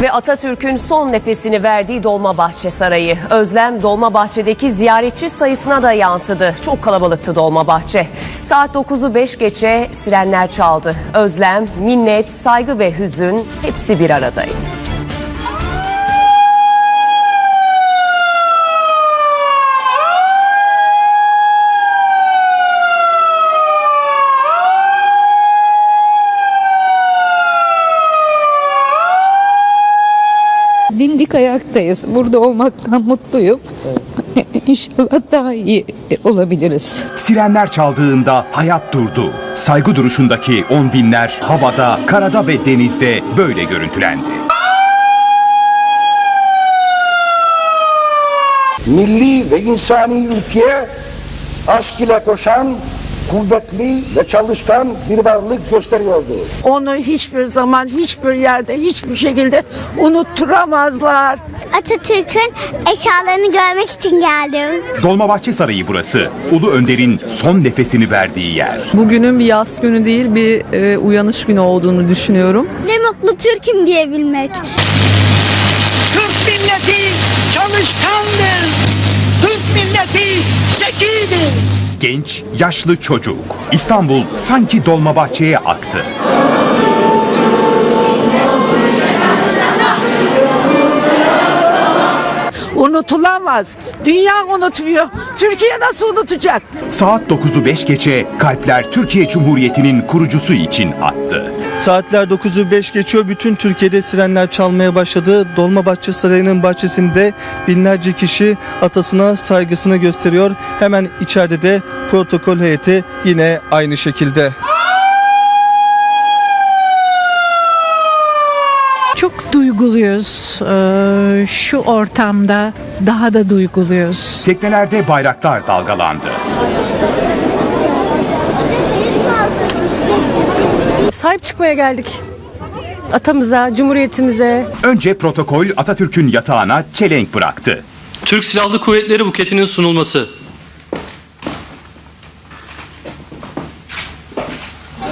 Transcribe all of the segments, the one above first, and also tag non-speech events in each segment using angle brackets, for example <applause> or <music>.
Ve Atatürk'ün son nefesini verdiği Dolmabahçe Sarayı. Özlem Dolmabahçe'deki ziyaretçi sayısına da yansıdı. Çok kalabalıktı Dolmabahçe. Saat 9'u 5 geçe sirenler çaldı. Özlem, minnet, saygı ve hüzün hepsi bir aradaydı. Dimdik ayaktayız. Burada olmaktan mutluyum. <laughs> İnşallah daha iyi olabiliriz. Sirenler çaldığında hayat durdu. Saygı duruşundaki on binler havada, karada ve denizde böyle görüntülendi. milli ve insani ülkeye aşk ile koşan, kuvvetli ve çalışkan bir varlık gösteriyordu. Onu hiçbir zaman, hiçbir yerde, hiçbir şekilde unutturamazlar. Atatürk'ün eşyalarını görmek için geldim. Dolmabahçe Sarayı burası. Ulu Önder'in son nefesini verdiği yer. Bugünün bir yaz günü değil bir e, uyanış günü olduğunu düşünüyorum. Ne mutlu Türk'üm diyebilmek. Türk milleti çalışkandır. Türk milleti zekidir. Genç, yaşlı çocuk. İstanbul sanki Dolmabahçe'ye aktı. Unutulamaz. Dünya unutmuyor. Türkiye nasıl unutacak? Saat 9'u 5 geçe kalpler Türkiye Cumhuriyeti'nin kurucusu için attı. Saatler 9'u 5 geçiyor. Bütün Türkiye'de sirenler çalmaya başladı. Dolmabahçe Sarayı'nın bahçesinde binlerce kişi atasına saygısını gösteriyor. Hemen içeride de protokol heyeti yine aynı şekilde. Çok duyguluyuz. Ee, şu ortamda daha da duyguluyuz. Teknelerde bayraklar dalgalandı. Sahip çıkmaya geldik. Atamıza, cumhuriyetimize. Önce protokol Atatürk'ün yatağına çelenk bıraktı. Türk Silahlı Kuvvetleri buketinin sunulması.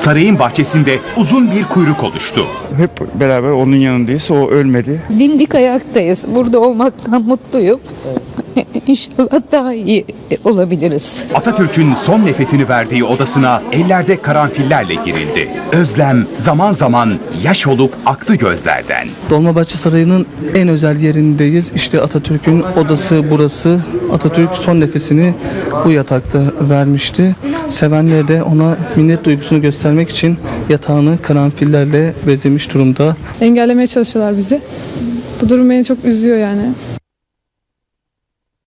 Sarayın bahçesinde uzun bir kuyruk oluştu. Hep beraber onun yanındayız. O ölmedi. Dimdik ayaktayız. Burada olmaktan mutluyum. <laughs> İnşallah daha iyi olabiliriz. Atatürk'ün son nefesini verdiği odasına ellerde karanfillerle girildi. Özlem zaman zaman yaş olup aktı gözlerden. Dolmabahçe Sarayı'nın en özel yerindeyiz. İşte Atatürk'ün odası burası. Atatürk son nefesini bu yatakta vermişti. Sevenler de ona minnet duygusunu göstermek için yatağını karanfillerle bezemiş durumda. Engellemeye çalışıyorlar bizi. Bu durum beni çok üzüyor yani.